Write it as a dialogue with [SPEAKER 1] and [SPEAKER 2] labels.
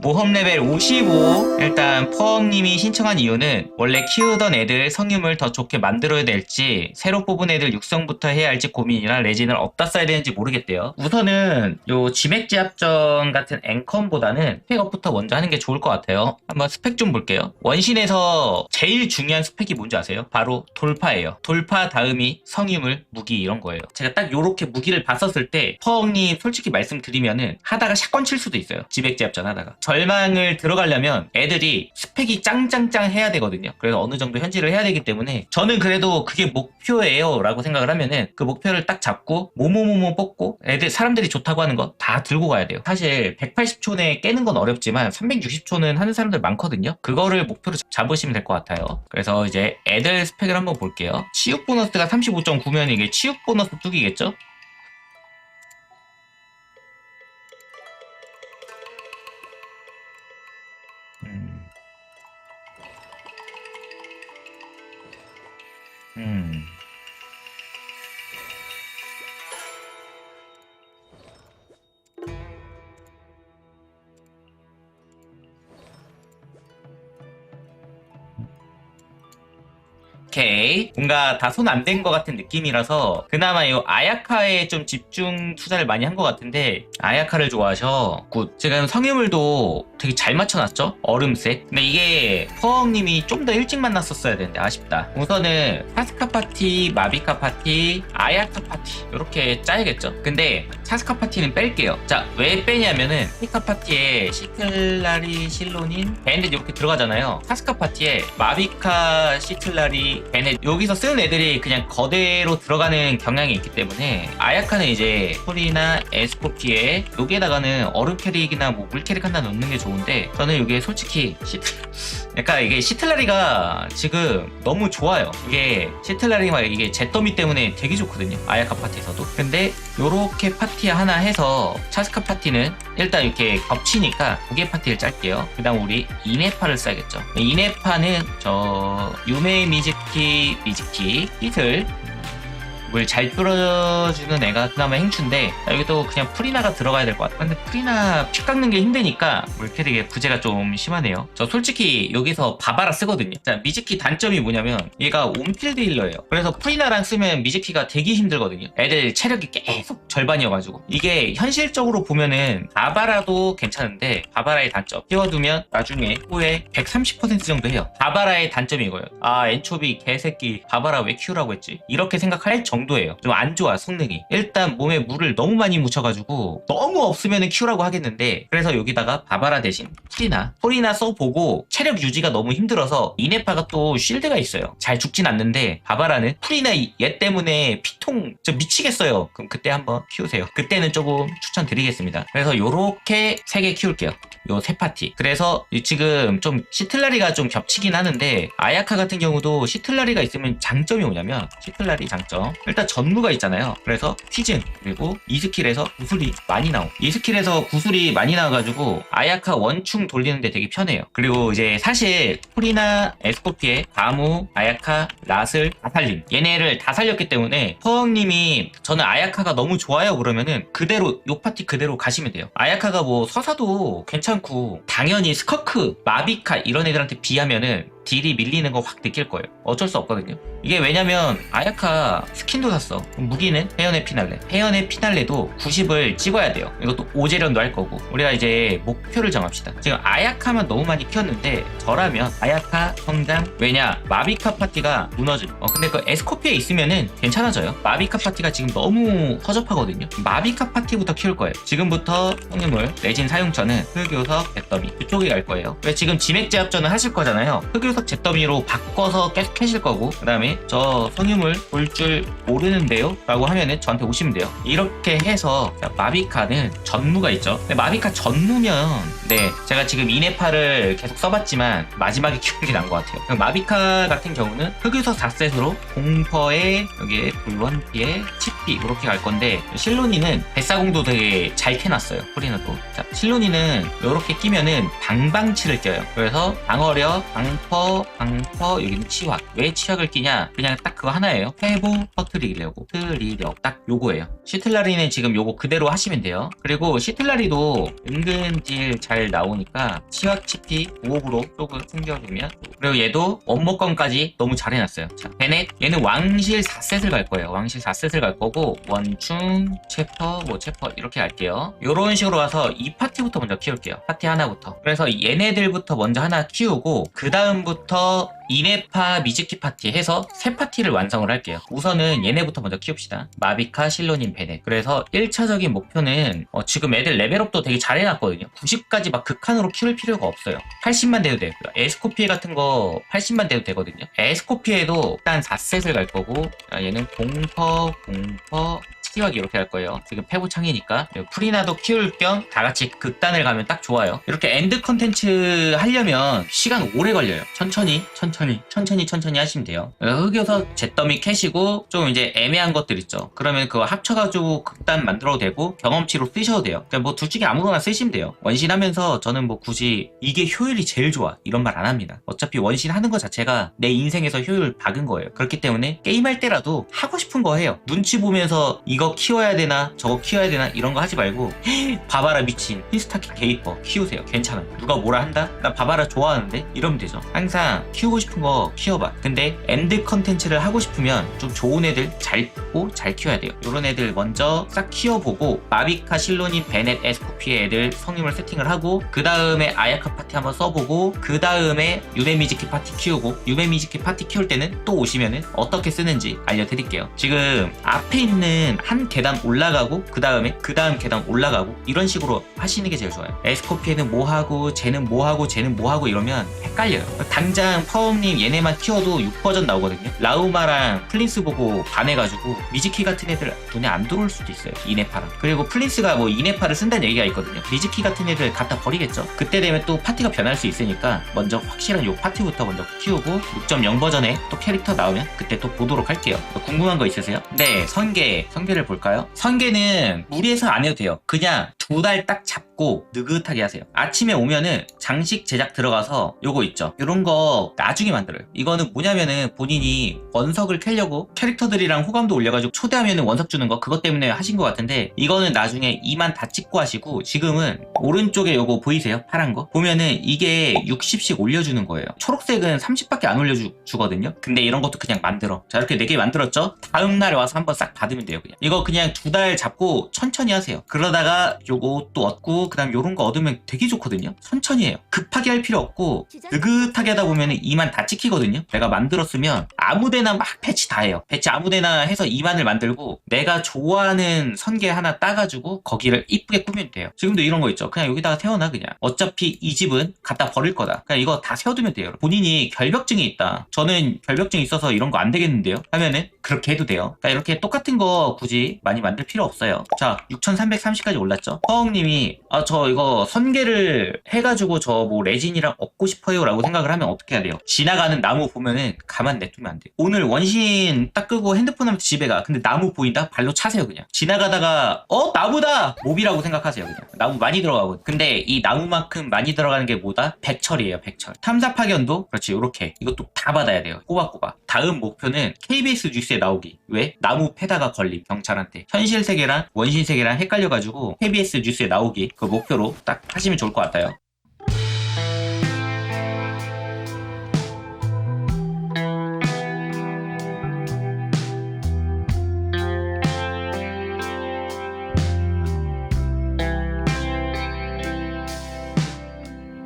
[SPEAKER 1] 모험 레벨 55 일단 퍼엉님이 신청한 이유는 원래 키우던 애들 성유물 더 좋게 만들어야 될지 새로 뽑은 애들 육성부터 해야 할지 고민이라 레진을 어디다 써야 되는지 모르겠대요. 우선은 요 지맥제압전 같은 앵컴보다는 스펙업부터 먼저 하는 게 좋을 것 같아요. 한번 스펙 좀 볼게요. 원신에서 제일 중요한 스펙이 뭔지 아세요? 바로 돌파예요. 돌파 다음이 성유물 무기 이런 거예요. 제가 딱 요렇게 무기를 봤었을 때 퍼엉님 솔직히 말씀드리면은 하다가 샷건 칠 수도 있어요. 지맥제압전 하다가 절망을 들어가려면 애들이 스펙이 짱짱짱 해야 되거든요. 그래서 어느 정도 현질을 해야 되기 때문에 저는 그래도 그게 목표예요 라고 생각을 하면은 그 목표를 딱 잡고 모모모모 뽑고 애들 사람들이 좋다고 하는 거 다 들고 가야 돼요. 사실 180초 내에 깨는 건 어렵지만 360초는 하는 사람들 많거든요. 그거를 목표로 잡으시면 될 것 같아요. 그래서 이제 애들 스펙을 한번 볼게요. 치육 보너스가 35.9면 이게 치육 보너스 뚝이겠죠? 오케이. 뭔가 다 손 안 댄 것 같은 느낌이라서 그나마 이 아야카에 좀 집중 투자를 많이 한 것 같은데 아야카를 좋아하셔. 굿. 지금 성유물도 되게 잘 맞춰놨죠? 얼음색. 근데 이게 퍼엉님이 좀 더 일찍 만났었어야 되는데 아쉽다. 우선은 사스카 파티, 마비카 파티, 아야카 파티 이렇게 짜야겠죠? 근데 사스카 파티는 뺄게요. 자, 왜 빼냐면은 피카 파티에 시틀라리, 실로닌, 밴드 이렇게 들어가잖아요. 사스카 파티에 마비카, 시틀라리, 밴드 여기서 쓰는 애들이 그냥 거대로 들어가는 경향이 있기 때문에 아야카는 이제 폴이나 에스코피에 여기에다가는 얼음 캐릭이나 뭐 물 캐릭 하나 넣는 게 좋은데 저는 이게 솔직히 시틀 약간 이게 시틀라리가 지금 너무 좋아요. 이게 시틀라리가 이게 잿더미 때문에 되게 좋거든요. 아야카 파티에서도. 근데 요렇게 파티 하나 해서 차스카 파티는 일단 이렇게 겹치니까 두 개 파티를 짤게요. 그 다음 우리 이네파를 써야겠죠. 이네파는 저 유메 미즈키 미즈키 히틀 물잘 뚫어주는 애가 그나마 행추인데 여기도 그냥 프리나가 들어가야 될 것 같아. 근데 프리나 피 깎는 게 힘드니까 물캐릭의 부재가 좀 심하네요. 저 솔직히 여기서 바바라 쓰거든요. 자 미즈키 단점이 뭐냐면 얘가 온필드 힐러예요. 그래서 프리나랑 쓰면 미즈키가 되게 힘들거든요. 애들 체력이 계속 절반이어가지고 이게 현실적으로 보면은 바바라도 괜찮은데 바바라의 단점 띄워두면 나중에 후에 130% 정도 해요. 바바라의 단점이 이거예요. 아 엔초비 개새끼 바바라 왜 키우라고 했지? 이렇게 생각할 정도 예요. 좀 안 좋아 성능이. 일단 몸에 물을 너무 많이 묻혀가지고 너무 없으면 키우라고 하겠는데 그래서 여기다가 바바라 대신 풀이나 폴이나 써보고 체력 유지가 너무 힘들어서 이네파가 또 쉴드가 있어요. 잘 죽진 않는데 바바라는 이- 얘 때문에 피통 저 미치겠어요. 그럼 그때 한번 키우세요. 그때는 조금 추천드리겠습니다. 그래서 요렇게 세 개 키울게요. 요 세 파티. 그래서 이 지금 좀 시틀라리가 좀 겹치긴 하는데 아야카 같은 경우도 시틀라리가 있으면 장점이 뭐냐면 시틀라리 장점. 일단 전무가 있잖아요. 그래서 퀴즌 그리고 이 스킬에서 구슬이 많이 나오. 이 스킬에서 구슬이 많이 나와가지고 아야카 원충 돌리는데 되게 편해요. 그리고 이제 사실 풀이나 에스코피에 다무, 아야카, 라슬 다 살림. 얘네를 다 살렸기 때문에 퍼엉님이 저는 아야카가 너무 좋아요 그러면은 그대로 요 파티 그대로 가시면 돼요. 아야카가 뭐 서사도 괜찮고 당연히 스커크, 마비카 이런 애들한테 비하면은 딜이 밀리는 거 확 느낄 거예요. 어쩔 수 없거든요. 이게 왜냐면 아야카 스킨도 샀어. 무기는 헤연의 피날레. 헤연의 피날레도 90을 찍어야 돼요. 이것도 오제련도 할 거고. 우리가 이제 목표를 정합시다. 지금 아야카만 너무 많이 키웠는데 저라면 아야카 성장 왜냐 마비카 파티가 무너져. 어 근데 그 에스코피에 있으면은 괜찮아져요. 마비카 파티가 지금 너무 허접하거든요. 마비카 파티부터 키울 거예요. 지금부터 성유물 레진 사용처는 흑요석 잿더미 이쪽에 갈 거예요. 왜 지금 지맥 제압전을 하실 거잖아요. 흑요석 잿더미로 바꿔서 계속 캐실 거고 그 다음에 저 성유물 볼 줄 모르는데요? 라고 하면은 저한테 오시면 돼요. 이렇게 해서 자, 마비카는 전무가 있죠. 근데 마비카 전무면 네 제가 지금 이네파를 계속 써봤지만 마지막에 게 나은 것 같아요. 마비카 같은 경우는 흑유석 4셋으로 공퍼에 여기에 불원피에 치피 이렇게 갈 건데 실로니는 뱃사공도 되게 잘 캐놨어요. 프리나도. 자 실로니는 이렇게 끼면은 방방치를 껴요. 그래서 방어력, 방퍼, 방퍼, 방퍼, 여기는 치확. 왜 치확을 끼냐? 그냥 딱 그거 하나예요. 회복, 터트리려고. 트리력. 딱 요거예요. 시틀라리는 지금 요거 그대로 하시면 돼요. 그리고 시틀라리도 은근 딜잘 나오니까 치확 치피 5옥으로 조금 숨겨주면 그리고 얘도 원목건까지 너무 잘 해놨어요. 자, 베넷. 얘는 왕실 4셋을 갈 거예요. 왕실 4셋을 갈 거고 원충, 체퍼, 뭐 체퍼 이렇게 갈게요. 요런 식으로 와서 이 파티부터 먼저 키울게요. 파티 하나부터. 그래서 얘네들부터 먼저 하나 키우고 그 다음 부터 이네파 미즈키 파티 해서 세 파티를 완성을 할게요. 우선은 얘네부터 먼저 키웁시다. 마비카, 실로닌, 베넷. 그래서 1차적인 목표는 어, 지금 애들 레벨업도 되게 잘 해놨거든요. 90까지 막 극한으로 키울 필요가 없어요. 80만 돼도 돼요. 에스코피에 같은 거 80만 돼도 되거든요. 에스코피에도 일단 4셋을 갈 거고 아, 얘는 공퍼, 공퍼, 치기하기 이렇게 할 거예요. 지금 페보창이니까 프리나도 키울 겸 다 같이 극단을 가면 딱 좋아요. 이렇게 엔드 컨텐츠 하려면 시간 오래 걸려요. 천천히, 천천히, 천천히, 천천히 하시면 돼요. 흑여서 잿더미 캐시고 좀 이제 애매한 것들 있죠. 그러면 그거 합쳐가지고 극단 만들어도 되고 경험치로 쓰셔도 돼요. 그냥 뭐 둘 중에 아무거나 쓰시면 돼요. 원신하면서 저는 뭐 굳이 이게 효율이 제일 좋아 이런 말 안 합니다. 어차피 원신 하는 것 자체가 내 인생에서 효율 박은 거예요. 그렇기 때문에 게임할 때라도 하고 싶은 거 해요. 눈치 보면서 이거 키워야 되나 저거 키워야 되나 이런 거 하지 말고 바바라 미친 히스타키 게이퍼 키우세요. 괜찮아. 누가 뭐라 한다? 나 바바라 좋아하는데 이러면 되죠. 항상 키우고 싶은 거 키워봐. 근데 엔드 컨텐츠를 하고 싶으면 좀 좋은 애들 잘 뽑고 잘 키워야 돼요. 이런 애들 먼저 싹 키워보고 마비카, 실로니, 베넷, 에스코피의 애들 성님을 세팅을 하고 그 다음에 아야카 파티 한번 써보고 그 다음에 유메미즈키 파티 키우고 유메미즈키 파티 키울 때는 또 오시면은 어떻게 쓰는지 알려드릴게요. 지금 앞에 있는 한 계단 올라가고 그 다음에 그 다음 계단 올라가고 이런 식으로 하시는 게 제일 좋아요. 에스코피에는 뭐 하고 쟤는 뭐 하고 쟤는 뭐 하고 이러면 헷갈려요. 당장 파워님 얘네만 키워도 6버전 나오거든요. 라우마랑 플린스 보고 반해가지고 미즈키 같은 애들 눈에 안 들어올 수도 있어요. 이네파랑. 그리고 플린스가 뭐 이네파를 쓴다는 얘기가 있거든요. 미즈키 같은 애들 갖다 버리겠죠. 그때 되면 또 파티가 변할 수 있으니까 먼저 확실한 요 파티부터 먼저 키우고 6.0 버전에 또 캐릭터 나오면 그때 또 보도록 할게요. 또 궁금한 거 있으세요? 네, 선계. 선계를 볼까요? 선계는 무리해서 안 해도 돼요. 그냥 두 달 딱 잡고 느긋하게 하세요. 아침에 오면은 장식 제작 들어가서 요거 있죠. 요런 거 나중에 만들어요. 이거는 뭐냐면은 본인이 원석을 캐려고 캐릭터들이랑 호감도 올려가지고 초대하면은 원석 주는 거 그것 때문에 하신 것 같은데 이거는 나중에 2만 다 찍고 하시고 지금은 오른쪽에 요거 보이세요? 파란 거? 보면은 이게 60씩 올려주는 거예요. 초록색은 30밖에 안 올려주거든요. 근데 이런 것도 그냥 만들어. 자 이렇게 4개 만들었죠? 다음 날에 와서 한번 싹 받으면 돼요. 그냥. 이거 그냥 두 달 잡고 천천히 하세요. 그러다가 요 거또 얻고 그 다음 요런 거 얻으면 되게 좋거든요. 천천히 해요. 급하게 할 필요 없고 느긋하게 하다 보면 2만 다 찍히거든요. 내가 만들었으면 아무데나 막 배치 다 해요. 배치 아무데나 해서 2만을 만들고 내가 좋아하는 선계 하나 따가지고 거기를 이쁘게 꾸미면 돼요. 지금도 이런 거 있죠. 그냥 여기다가 세워놔 그냥. 어차피 이 집은 갖다 버릴 거다. 그냥 이거 다 세워두면 돼요. 본인이 결벽증이 있다. 저는 결벽증 있어서 이런 거 안 되겠는데요. 하면은 그렇게 해도 돼요. 그러니까 이렇게 똑같은 거 굳이 많이 만들 필요 없어요. 자, 6,330까지 올랐죠. 허엉님이 아 저 이거 선계를 해가지고 저 뭐 레진이랑 얻고 싶어요라고 생각을 하면 어떻게 해야 돼요? 지나가는 나무 보면은 가만 냅두면 안 돼. 오늘 원신 딱 끄고 핸드폰 하면 집에 가. 근데 나무 보인다? 발로 차세요 그냥. 지나가다가 어 나무다 몹이라고 생각하세요 그냥. 나무 많이 들어가고. 근데 이 나무만큼 많이 들어가는 게 뭐다? 백철이에요 백철. 탐사 파견도 그렇지 요렇게 이것도 다 받아야 돼요. 꼬박꼬박. 다음 목표는 KBS 뉴스에 나오기. 왜? 나무 패다가 걸림 경찰한테. 현실 세계랑 원신 세계랑 헷갈려가지고 KBS 뉴스에 나오기 그 목표로 딱 하시면 좋을 것 같아요.